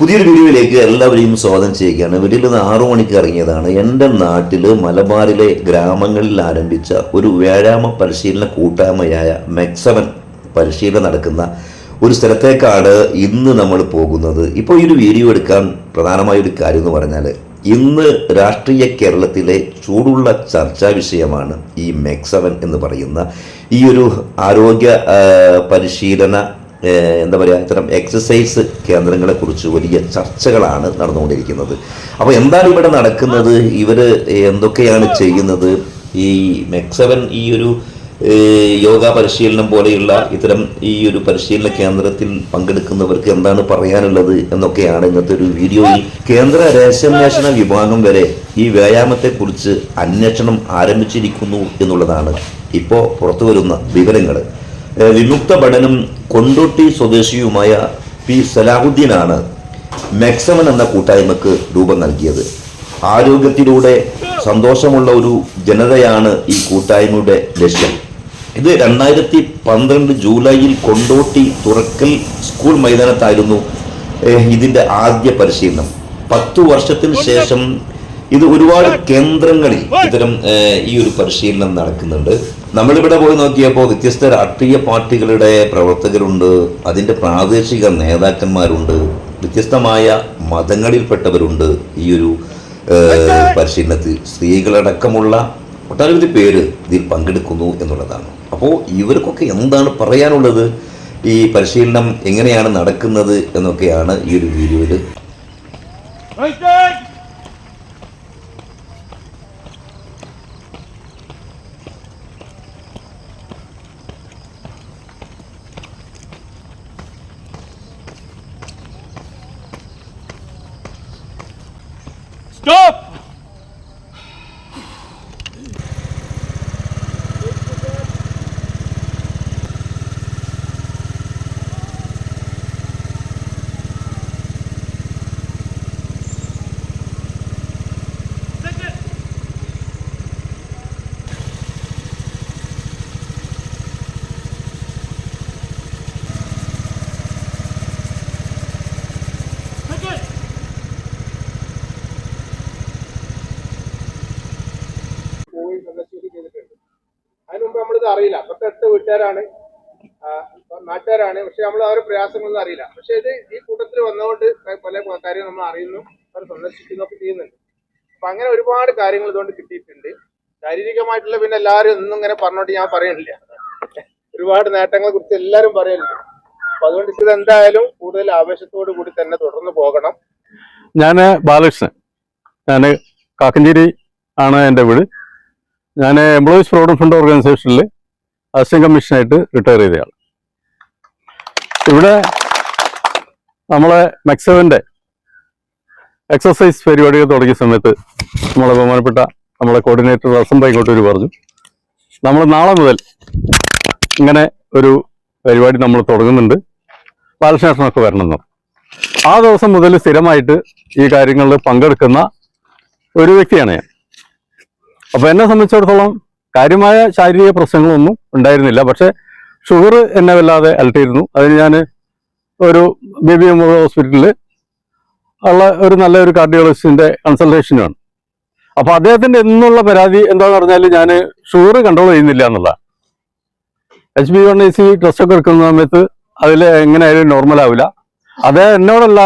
പുതിയൊരു വീഡിയോയിലേക്ക് എല്ലാവരെയും സ്വാഗതം ചെയ്യുകയാണ്. വീട്ടിൽ നിന്ന് ആറു മണിക്ക് ഇറങ്ങിയതാണ്. എന്റെ നാട്ടിൽ മലബാറിലെ ഗ്രാമങ്ങളിൽ ആരംഭിച്ച ഒരു വ്യായാമ പരിശീലന കൂട്ടായ്മയായ മെക്സവൻ പരിശീലനം നടക്കുന്ന ഒരു സ്ഥലത്തേക്കാണ് ഇന്ന് നമ്മൾ പോകുന്നത്. ഇപ്പോൾ ഈ ഒരു വീഡിയോ എടുക്കാൻ പ്രധാനമായ ഒരു കാര്യം എന്ന് പറഞ്ഞാൽ ഇന്ന് രാഷ്ട്രീയ കേരളത്തിലെ ചൂടുള്ള ചർച്ചാ വിഷയമാണ് ഈ മെക്സവൻ എന്ന് പറയുന്ന ഈ ഒരു ആരോഗ്യ പരിശീലന എന്താ പറയുക ഇത്തരം എക്സസൈസ് കേന്ദ്രങ്ങളെക്കുറിച്ച് വലിയ ചർച്ചകളാണ് നടന്നുകൊണ്ടിരിക്കുന്നത്. അപ്പോൾ എന്താണ് ഇവിടെ നടക്കുന്നത്? ഇവർ എന്തൊക്കെയാണ് ചെയ്യുന്നത്? ഈ മെക്സവൻ ഈ ഒരു യോഗ പരിശീലനം പോലെയുള്ള ഇത്തരം ഈ ഒരു പരിശീലന കേന്ദ്രത്തിൽ പങ്കെടുക്കുന്നവർക്ക് എന്താണ് പറയാനുള്ളത് എന്നൊക്കെയാണ് ഇന്നത്തെ ഒരു വീഡിയോയിൽ കേന്ദ്ര രഹസ്യാന്വേഷണ വിഭാഗം വരെ ഈ വ്യായാമത്തെക്കുറിച്ച് അന്വേഷണം ആരംഭിച്ചിരിക്കുന്നു എന്നുള്ളതാണ്. ഇപ്പോൾ പുറത്തു വരുന്ന വിവരങ്ങൾ വിമുക്ത ഭടനും കൊണ്ടോട്ടി സ്വദേശിയുമായ പി സലാഹുദ്ദീനാണ് മെക്സമൻ എന്ന കൂട്ടായ്മക്ക് രൂപം നൽകിയത്. ആരോഗ്യത്തിലൂടെ സന്തോഷമുള്ള ഒരു ജനതയാണ് ഈ കൂട്ടായ്മയുടെ ലക്ഷ്യം. ഇത് രണ്ടായിരത്തി പന്ത്രണ്ട് ജൂലൈയിൽ കൊണ്ടോട്ടി തുറക്കൽ സ്കൂൾ മൈതാനത്തായിരുന്നു ഇതിന്റെ ആദ്യ പരിശീലനം. പത്തു വർഷത്തിന് ശേഷം ഇത് ഒരുപാട് കേന്ദ്രങ്ങളിൽ ഇത്തരം ഈ ഒരു പരിശീലനം നടക്കുന്നുണ്ട്. നമ്മളിവിടെ പോയി നോക്കിയപ്പോൾ വ്യത്യസ്ത രാഷ്ട്രീയ പാർട്ടികളുടെ പ്രവർത്തകരുണ്ട് അതിന്റെ പ്രാദേശിക നേതാക്കന്മാരുണ്ട് വ്യത്യസ്തമായ മതങ്ങളിൽപ്പെട്ടവരുണ്ട് ഈ ഒരു പരിശീലനത്തിൽ. സ്ത്രീകളടക്കമുള്ള ഒട്ടനവധി പേര് ഇതിൽ പങ്കെടുക്കുന്നു എന്നുള്ളതാണ്. അപ്പോൾ ഇവർക്കൊക്കെ എന്താണ് പറയാനുള്ളത്? ഈ പരിശീലനം എങ്ങനെയാണ് നടക്കുന്നത് എന്നൊക്കെയാണ് ഈ ഒരു വീഡിയോയിൽ Stop! സന്ദർശിക്കുകയും ചെയ്തിട്ടുണ്ട്. അതിനു മുമ്പ് നമ്മളിത് അറിയില്ല. തൊട്ടടുത്ത വീട്ടുകാരാണ് നാട്ടുകാരാണ്. പക്ഷെ നമ്മൾ അവരുടെ പ്രയാസങ്ങളൊന്നും അറിയില്ല. പക്ഷെ ഇത് ഈ കൂട്ടത്തിൽ വന്നതുകൊണ്ട് പല കാര്യം നമ്മൾ അറിയുന്നു. അവർ സന്ദർശിക്കുന്നൊക്കെ ചെയ്യുന്നുണ്ട്. അപ്പൊ അങ്ങനെ ഒരുപാട് കാര്യങ്ങൾ ഇതുകൊണ്ട് കിട്ടിയിട്ടുണ്ട്. ശാരീരികമായിട്ടുള്ള പിന്നെ എല്ലാവരും ഒന്നും ഇങ്ങനെ പറഞ്ഞോട്ട് ഞാൻ പറയണില്ല. ഒരുപാട് നേട്ടങ്ങളെ കുറിച്ച് എല്ലാവരും പറയുന്നില്ല അപ്പൊ അതുകൊണ്ട് ഇത് എന്തായാലും കൂടുതൽ ആവേശത്തോടു കൂടി തന്നെ തുടർന്ന് പോകണം. ഞാൻ ബാലകൃഷ്ണൻ. ഞാൻ കാക്കഞ്ചേരി ആണ് എന്റെ വീട്. ഞാൻ എംപ്ലോയീസ് പ്രൊവിഡന്റ് ഫണ്ട് ഓർഗനൈസേഷനിൽ അസിസ്റ്റന്റ് കമ്മീഷനായിട്ട് റിട്ടയർ ചെയ്തയാൾ ഇവിടെ നമ്മളെ മെക്സവന്റെ എക്സസൈസ് പരിപാടികൾ തുടങ്ങിയ സമയത്ത് നമ്മളെ ബഹുമാനപ്പെട്ട നമ്മളെ കോർഡിനേറ്റർ അസം ബൈക്കോട്ടൂർ പറഞ്ഞു. നമ്മൾ നാളെ മുതൽ ഇങ്ങനെ ഒരു പരിപാടി നമ്മൾ തുടങ്ങുന്നുണ്ട്. ബാലകൃഷ്ണനൊക്കെ വരണമെന്ന്. ആ ദിവസം മുതൽ സ്ഥിരമായിട്ട് ഈ കാര്യങ്ങളിൽ പങ്കെടുക്കുന്ന ഒരു വ്യക്തിയാണ് ഞാൻ. അപ്പൊ എന്നെ സംബന്ധിച്ചിടത്തോളം കാര്യമായ ശാരീരിക പ്രശ്നങ്ങളൊന്നും ഉണ്ടായിരുന്നില്ല. പക്ഷെ ഷുഗർ എന്നെ വല്ലാതെ അലട്ടിയിരുന്നു അതിന് ഞാൻ ഒരു ബി ബി എം ഹോസ്പിറ്റലിൽ ഉള്ള ഒരു നല്ല ഒരു കാർഡിയോളജിസ്റ്റിന്റെ കൺസൾട്ടേഷനാണ്. അപ്പൊ അദ്ദേഹത്തിന്റെ എന്നുള്ള പരാതി എന്താന്ന് പറഞ്ഞാൽ ഞാൻ ഷുഗർ കൺട്രോൾ ചെയ്യുന്നില്ല എന്നുള്ളതാണ് H B one A C test ഒക്കെ എടുക്കുന്ന സമയത്ത് അതിൽ എങ്ങനെയായാലും നോർമൽ ആവില്ല അത് എന്നോടല്ല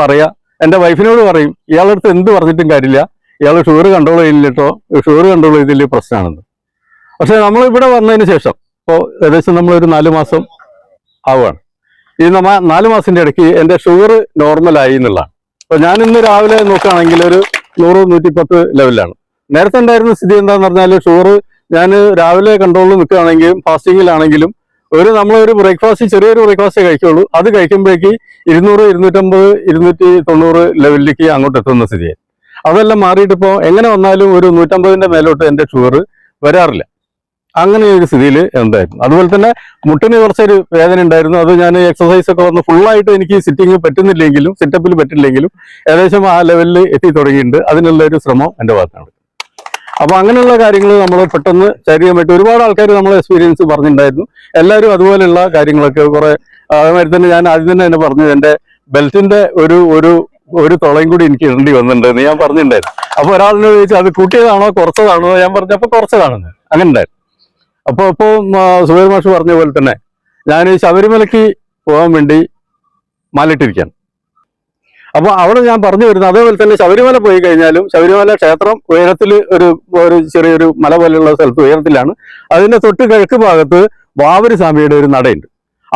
പറയാ. എന്റെ വൈഫിനോട് പറയും ഇയാളുടെ അടുത്ത് എന്ത് പറഞ്ഞിട്ടും കാര്യമില്ല. ഇയാൾ ഷുഗർ കൺട്രോൾ ചെയ്യില്ലട്ടോ ഷുഗർ കൺട്രോൾ ചെയ്തില്ല പ്രശ്നമാണെന്ന് പക്ഷെ നമ്മൾ ഇവിടെ വന്നതിന് ശേഷം ഇപ്പോൾ ഏകദേശം നമ്മളൊരു നാല് മാസം ആവുകയാണ്. ഈ നമ്മ നാല് മാസത്തിന്റെ ഇടയ്ക്ക് എന്റെ ഷുഗർ നോർമലായി എന്നുള്ളതാണ്. അപ്പോൾ ഞാൻ ഇന്ന് രാവിലെ നോക്കുകയാണെങ്കിൽ ഒരു നൂറ് നൂറ്റിപ്പത്ത് ലെവലിലാണ് നേരത്തെ ഉണ്ടായിരുന്ന സ്ഥിതി എന്താണെന്ന് പറഞ്ഞാൽ ഷുഗർ ഞാൻ രാവിലെ കൺട്രോളിൽ നിൽക്കുകയാണെങ്കിലും ഫാസ്റ്റിങ്ങിലാണെങ്കിലും ഒരു നമ്മളൊരു ബ്രേക്ക്ഫാസ്റ്റ് ചെറിയൊരു ബ്രേക്ക്ഫാസ്റ്റ് കഴിക്കുള്ളൂ. അത് കഴിക്കുമ്പോഴേക്ക് ഇരുന്നൂറ് ഇരുന്നൂറ്റമ്പത് ഇരുന്നൂറ്റി തൊണ്ണൂറ് ലെവലിലേക്ക് അങ്ങോട്ട് എത്തുന്ന സ്ഥിതിയായി. അതെല്ലാം മാറിയിട്ട് ഇപ്പോൾ എങ്ങനെ വന്നാലും ഒരു നൂറ്റമ്പതിന്റെ മേലോട്ട് എന്റെ ഷുഗർ വരാറില്ല. അങ്ങനെ ഒരു സ്ഥിതിയിൽ എന്തായിരുന്നു അതുപോലെ തന്നെ മുട്ടിന് കുറച്ചൊരു വേദന ഉണ്ടായിരുന്നു. അത് ഞാൻ എക്സസൈസ് ഒക്കെ വന്ന് ഫുള്ളായിട്ട് എനിക്ക് സിറ്റിംഗ് പറ്റുന്നില്ലെങ്കിലും സിറ്റപ്പിൽ പറ്റില്ലെങ്കിലും ഏകദേശം ആ ലെവലിൽ എത്തി തുടങ്ങിയിട്ടുണ്ട്. അതിനുള്ള ഒരു ശ്രമം എന്റെ ഭാഗത്താണ്. അപ്പോൾ അങ്ങനെയുള്ള കാര്യങ്ങൾ നമ്മൾ പെട്ടെന്ന് ശാരീരികമായിട്ട് ഒരുപാട് ആൾക്കാർ നമ്മൾ എക്സ്പീരിയൻസ് പറഞ്ഞിട്ടുണ്ടായിരുന്നു. എല്ലാവരും അതുപോലെയുള്ള കാര്യങ്ങളൊക്കെ കുറെ അതേമാതിരി തന്നെ ഞാൻ ആദ്യം തന്നെ എന്നെ പറഞ്ഞു എന്റെ ബെൽറ്റിന്റെ ഒരു ഒരു ഒരു തുളയും കൂടി എനിക്ക് ഇടേണ്ടി വന്നിട്ടുണ്ടെന്ന് ഞാൻ പറഞ്ഞിട്ടുണ്ടായിരുന്നു. അപ്പൊ ഒരാളിനോട് ചോദിച്ചു അത് കൂട്ടിയതാണോ കുറച്ചതാണോ ഞാൻ പറഞ്ഞപ്പോ കുറച്ചതാണെന്ന് അങ്ങനെ ഉണ്ടായിരുന്നു. അപ്പൊ അപ്പൊ സുബൈർ മാഷ് പറഞ്ഞ പോലെ തന്നെ ഞാൻ ശബരിമലയ്ക്ക് പോകാൻ വേണ്ടി മാലിട്ടിരിക്കുകയാണ്. അപ്പൊ അവിടെ ഞാൻ പറഞ്ഞു വരുന്നത് അതേപോലെ തന്നെ ശബരിമല പോയി കഴിഞ്ഞാലും ശബരിമല ക്ഷേത്രം ഉയരത്തിൽ ഒരു ഒരു ചെറിയൊരു മല പോലെയുള്ള സ്ഥലത്ത് ഉയരത്തിലാണ്. അതിന്റെ തൊട്ട് കിഴക്ക് ഭാഗത്ത് വാവരി സ്വാമിയുടെ ഒരു നടയുണ്ട്.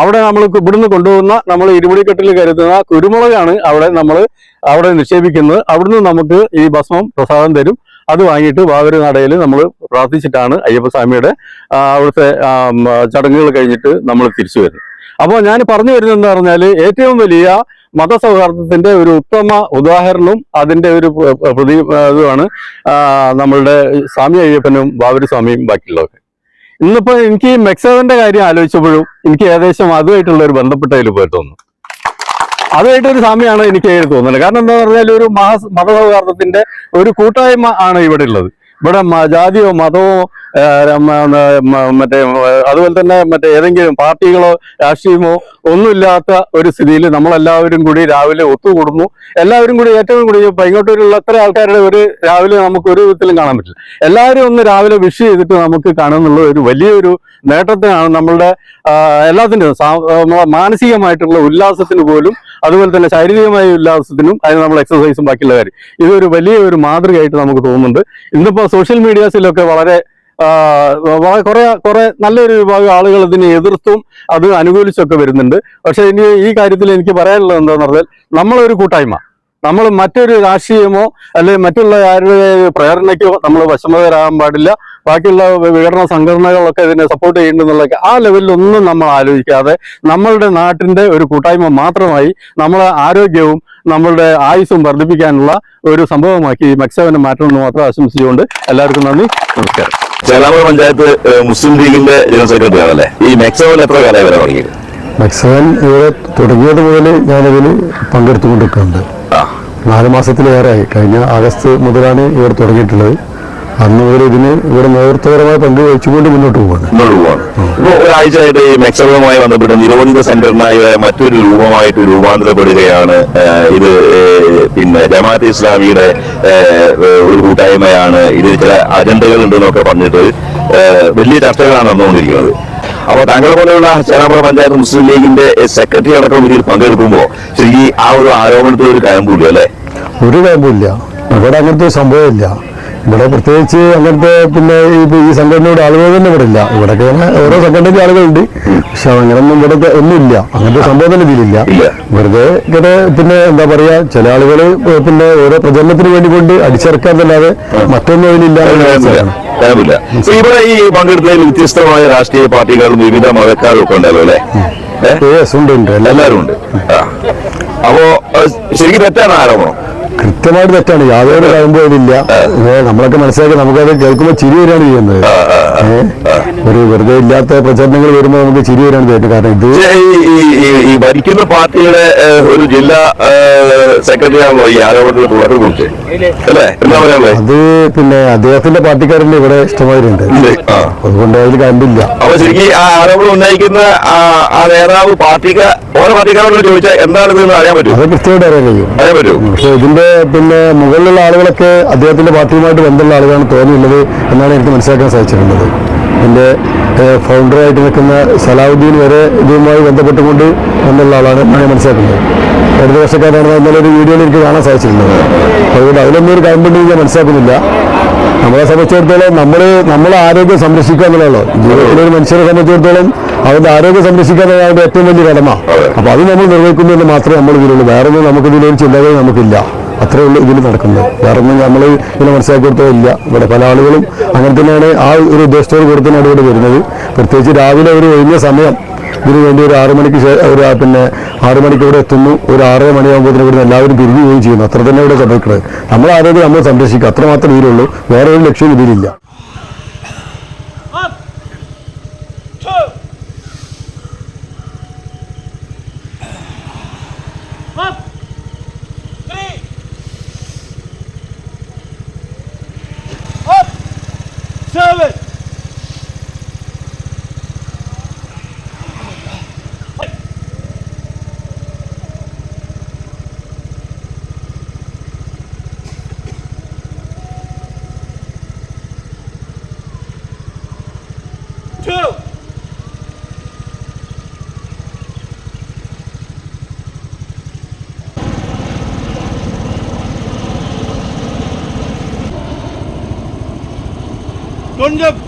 അവിടെ നമ്മൾ ഇവിടുന്ന് കൊണ്ടുപോകുന്ന നമ്മൾ ഇരുമുടിക്കെട്ടിൽ കരുതുന്ന കുരുമുളകാണ് അവിടെ നമ്മൾ അവിടെ നിക്ഷേപിക്കുന്നത്. അവിടുന്ന് നമുക്ക് ഈ ഭസ്മം പ്രസാദം തരും. അത് വാങ്ങിയിട്ട് വാവര് നടയിൽ നമ്മൾ പ്രാർത്ഥിച്ചിട്ടാണ് അയ്യപ്പസ്വാമിയുടെ അവിടുത്തെ ചടങ്ങുകൾ കഴിഞ്ഞിട്ട് നമ്മൾ തിരിച്ചു വരുന്നത്. അപ്പോൾ ഞാൻ പറഞ്ഞു വരുന്നത് പറഞ്ഞാൽ ഏറ്റവും വലിയ മതസൗഹാർദ്ദത്തിന്റെ ഒരു ഉത്തമ ഉദാഹരണവും അതിന്റെ ഒരു പ്ര- പ്ര- പ്രതി ഇതുമാണ് നമ്മളുടെ സ്വാമി അയ്യപ്പനും ബാബരി സ്വാമിയും ബാക്കിയുള്ളതൊക്കെ ഇന്നിപ്പോ എനിക്ക് ഈ മെക്സവന്റെ കാര്യം ആലോചിച്ചപ്പോഴും എനിക്ക് ഏകദേശം അതുമായിട്ടുള്ള ഒരു ബന്ധപ്പെട്ട പോയി തോന്നുന്നു. അതുമായിട്ടൊരു സാമ്യമാണ് എനിക്ക് തോന്നുന്നത്. കാരണം എന്താ പറഞ്ഞാൽ ഒരു മഹാ മതസൗഹാർദ്ദത്തിന്റെ ഒരു കൂട്ടായ്മ ആണ് ഇവിടെ ഉള്ളത്. ഇവിടെ ജാതിയോ മതമോ മറ്റേ അതുപോലെ തന്നെ മറ്റേ ഏതെങ്കിലും പാർട്ടികളോ രാഷ്ട്രീയമോ ഒന്നുമില്ലാത്ത ഒരു സ്ഥിതിയിൽ നമ്മളെല്ലാവരും കൂടി രാവിലെ ഒത്തുകൂടുന്നു. എല്ലാവരും കൂടി ഏറ്റവും കൂടി ഇപ്പൊ അത്ര ആൾക്കാരുടെ ഒരു രാവിലെ നമുക്ക് ഒരു വിധത്തിലും കാണാൻ പറ്റില്ല. എല്ലാവരും ഒന്ന് രാവിലെ വിഷ് ചെയ്തിട്ട് നമുക്ക് കാണുന്നുള്ള ഒരു വലിയൊരു നേട്ടത്തിനാണ് നമ്മളുടെ എല്ലാത്തിന്റെയും മാനസികമായിട്ടുള്ള ഉല്ലാസത്തിന് പോലും അതുപോലെ തന്നെ ശാരീരികമായ ഉല്ലാസത്തിനും അതിന് നമ്മൾ എക്സസൈസും ബാക്കിയുള്ള കാര്യം. ഇതൊരു വലിയ ഒരു മാതൃകയായിട്ട് നമുക്ക് തോന്നുന്നുണ്ട്. ഇന്നിപ്പോ സോഷ്യൽ മീഡിയാസിലൊക്കെ വളരെ കുറെ കുറെ നല്ലൊരു വിഭാഗം ആളുകൾ ഇതിനെ എതിർത്തും അത് അനുകൂലിച്ചൊക്കെ വരുന്നുണ്ട്. പക്ഷെ ഇനി ഈ കാര്യത്തിൽ എനിക്ക് പറയാനുള്ളത് എന്താണെന്ന് പറഞ്ഞാൽ നമ്മളൊരു കൂട്ടായ്മ. നമ്മൾ മറ്റൊരു രാഷ്ട്രീയമോ അല്ലെങ്കിൽ മറ്റുള്ള ആരുടെ പ്രേരണയ്ക്കോ നമ്മൾ വശമതരാകാൻ പാടില്ല. ബാക്കിയുള്ള വിഘടന സംഘടനകളൊക്കെ ഇതിനെ സപ്പോർട്ട് ചെയ്യുന്നുള്ള ആ ലെവലിലൊന്നും നമ്മൾ ആലോചിക്കാതെ നമ്മളുടെ നാട്ടിന്റെ ഒരു കൂട്ടായ്മ മാത്രമായി നമ്മളെ ആരോഗ്യവും നമ്മളുടെ ആയുസ്സും വർദ്ധിപ്പിക്കാനുള്ള ഒരു സംഭവമാക്കി മെക്സവനെ മാറ്റണമെന്ന് മാത്രം ആശംസിച്ചുകൊണ്ട് എല്ലാവർക്കും നന്ദി. നമസ്കാരം. ചേലാമൂർ പഞ്ചായത്ത് മുസ്ലിം ലീഗിന്റെ ജനറൽ സെക്രട്ടറി ആണല്ലേ? ഈ മെക്സവൻ എത്ര കാലമായി വരെ തുടങ്ങിയത് മെക്സവൻ ഇവിടെ തുടങ്ങിയത് മുതൽ ഞാനിതിൽ പങ്കെടുത്തുകൊണ്ടിരിക്കുന്നുണ്ട്. നാല് മാസത്തിലേറെയായി. കഴിഞ്ഞ ആഗസ്റ്റ് മുതലാണ് ഇവിടെ തുടങ്ങിയിട്ടുള്ളത്. അന്ന് മുതൽ ഇതിന് ഇവിടെ നേതൃത്വപരമായ പങ്ക് വഹിച്ചുകൊണ്ട് മുന്നോട്ട് പോവാണ്. ഒരാഴ്ചയായിട്ട് ഈ മെക്സവനുമായി ബന്ധപ്പെട്ട് നിരോധിത സെന്ററിനായി മറ്റൊരു രൂപമായിട്ട് രൂപാന്തരപ്പെടുകയാണ്. ഇത് പിന്നെ ജമാഅത്ത് ഇസ്ലാമിയുടെ ഒരു കൂട്ടായ്മയാണ്. ഇതിൽ ചില അജണ്ടകൾ ഉണ്ടെന്നൊക്കെ പറഞ്ഞിട്ട് വലിയ ചർച്ചകളാണ് നടന്നുകൊണ്ടിരിക്കുന്നത്. അപ്പൊ താങ്കളെ പോലെയുള്ള ചേരാപ്പുറ പഞ്ചായത്ത് മുസ്ലിം ലീഗിന്റെ സെക്രട്ടറി അടക്കം ഇതിൽ പങ്കെടുക്കുമ്പോൾ ശരിക്കും ആ ഒരു ആരോപണത്തിൽ ഒരു കയമ്പൂല്ല അല്ലേ? ഒരു കുഴപ്പമില്ല ഇവിടെ അങ്ങനത്തെ സംഭവം സംഭവമില്ല ഇവിടെ പ്രത്യേകിച്ച് അങ്ങനത്തെ പിന്നെ ഈ സംഘടനയുടെ ആളുകൾ തന്നെ ഇവിടെ ഇല്ല. ഇവിടെയൊക്കെ ഓരോ സംഘടനയുടെ ആളുകളുണ്ട്. പക്ഷെ അങ്ങനൊന്നും ഇവിടെ ഒന്നുമില്ല അങ്ങനത്തെ സംഭവം തന്നെ ഇതിലില്ല. വെറുതെ ഇങ്ങനെ പിന്നെ എന്താ പറയാ ചില ആളുകൾ പിന്നെ ഓരോ പ്രചരണത്തിന് വേണ്ടി കൊണ്ട് അടിച്ചിറക്കാൻ തന്നെ മറ്റൊന്നും അതിലില്ല. ഇവിടെ ഈ പങ്കെടുത്തതിൽ വ്യത്യസ്തമായ രാഷ്ട്രീയ പാർട്ടികളും വിവിധ മതക്കാരും ഒക്കെ ഉണ്ടല്ലോ അല്ലേ? ഉണ്ട് ഉണ്ട്. എല്ലാ- എല്ലാവരും ഉണ്ട്. അപ്പോ ശരിക്കും തെറ്റാണ് ആരോപണം? കൃത്യമായിട്ട് തെറ്റാണ്. യാതൊരു ഏ, നമ്മളൊക്കെ മനസ്സിലാക്കി നമുക്കത് കേൾക്കുമ്പോൾ ചിരി വരികയാണ് ചെയ്യുന്നത്. ഒരു വെറുതെ ഇല്ലാത്ത പ്രചരണങ്ങൾ വരുമ്പോൾ നമുക്ക് ചിരി വരികയാണ് ചെയ്യുന്നത്. കാരണം ഇത് ഈ- ഭരിക്കുന്ന പാർട്ടിയുടെ ഒരു ജില്ലാ സെക്രട്ടറി ആണല്ലോ ഈ ആരോപണത്തിന് തുടക്കം കുറിച്ച് അല്ലേ? അത് പിന്നെ അദ്ദേഹത്തിന്റെ പാർട്ടിക്കാരന് ഇവിടെ ഇഷ്ടമായിട്ടുണ്ട്. അതുകൊണ്ട് അതിൽ കണ്ടില്ല അപ്പൊ ശരിക്കും ആ ആരോപണം ഉന്നയിക്കുന്ന ആ- നേതാവ് പാർട്ടിക്ക് ഓരോ പാർട്ടിക്കാരോട് ചോദിച്ചാൽ എന്താണ് ഇതെന്ന് അറിയാൻ പറ്റും അത് കൃത്യമായിട്ട് അറിയാൻ കഴിയും. അറിയാൻ പറ്റും പക്ഷെ ഇതിന്റെ പിന്നെ മുകളിലുള്ള ആളുകളൊക്കെ അദ്ദേഹത്തിന്റെ പാർട്ടിയുമായിട്ട് ബന്ധമുള്ള ആളുകളാണ് തോന്നിയുള്ളത് എന്നാണ് എനിക്ക് മനസ്സിലാക്കാൻ സാധിച്ചിട്ടുള്ളത്. എന്റെ ഫൗണ്ടറായിട്ട് നിൽക്കുന്ന സലാഹുദ്ദീൻ വരെ ഇതുമായി ബന്ധപ്പെട്ടുകൊണ്ട് ബന്ധമുള്ള ആളാണ് എന്നാണ് ഞാൻ മനസ്സിലാക്കുന്നത്. ഇടത് വർഷക്കാരാണ് ഇന്നലെ ഒരു വീഡിയോയിൽ എനിക്ക് കാണാൻ സാധിച്ചിട്ടുള്ളത്. അതുകൊണ്ട് അതിലൊന്നും ഒരു കാര്യം ഞാൻ മനസ്സിലാക്കുന്നില്ല. നമ്മളെ സംബന്ധിച്ചിടത്തോളം നമ്മൾ നമ്മളെ ആരോഗ്യം സംരക്ഷിക്കുക എന്നുള്ളതാണ്. ജീവിതത്തിലൊരു മനുഷ്യരെ സംബന്ധിച്ചിടത്തോളം അവരുടെ ആരോഗ്യം സംരക്ഷിക്കുക എന്നുള്ളതാണ് ഏറ്റവും വലിയ കടമ. അപ്പോൾ അത് നമ്മൾ നിർവഹിക്കുന്നു എന്ന് മാത്രമേ നമ്മൾ ഇതിലുള്ളൂ. വേറെ ഒന്നും നമുക്ക് ഇതിലൊരു ചിന്തകൾ നമുക്കില്ല. അത്രേ ഉള്ളൂ ഇതിൽ നടക്കുന്നത്. വേറെ ഒന്നും നമ്മൾ ഇതിനെ മനസ്സിലാക്കി കൊടുത്തോ ഇല്ല. ഇവിടെ പല ആളുകളും അങ്ങനെ തന്നെയാണ് ആ ഒരു ഉദ്ദേശത്തോട് കൂടെ തന്നെയാണ് ഇവിടെ വരുന്നത്. പ്രത്യേകിച്ച് രാവിലെ ഒരു ഒഴിഞ്ഞ സമയം ഇതിന് വേണ്ടി ഒരു ആറു മണിക്ക് ഒരു പിന്നെ ആറു മണിക്ക് ഇവിടെ എത്തുന്നു. ഒരു ആറര മണിയാകുമ്പോൾ ഇവിടെ എല്ലാവരും പിരിഞ്ഞു പോവുകയും ചെയ്യുന്നു. അത്ര തന്നെ ഇവിടെ സംഭവിക്കുന്നത്. നമ്മൾ ആരോഗ്യം നമ്മൾ സംരക്ഷിക്കുക. അത്രമാത്രം ഇതിലുള്ളൂ വേറെ ഒരു ലക്ഷ്യം ഇതിലില്ല. கொஞ்சம்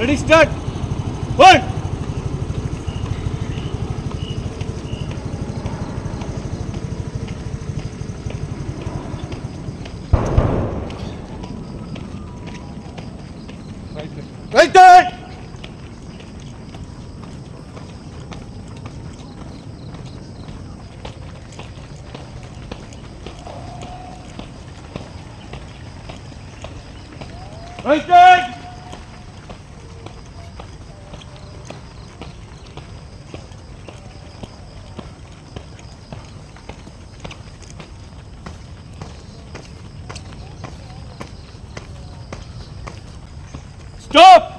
ரெடி ஸ்டார்ட் ஒன் হইতে Stop!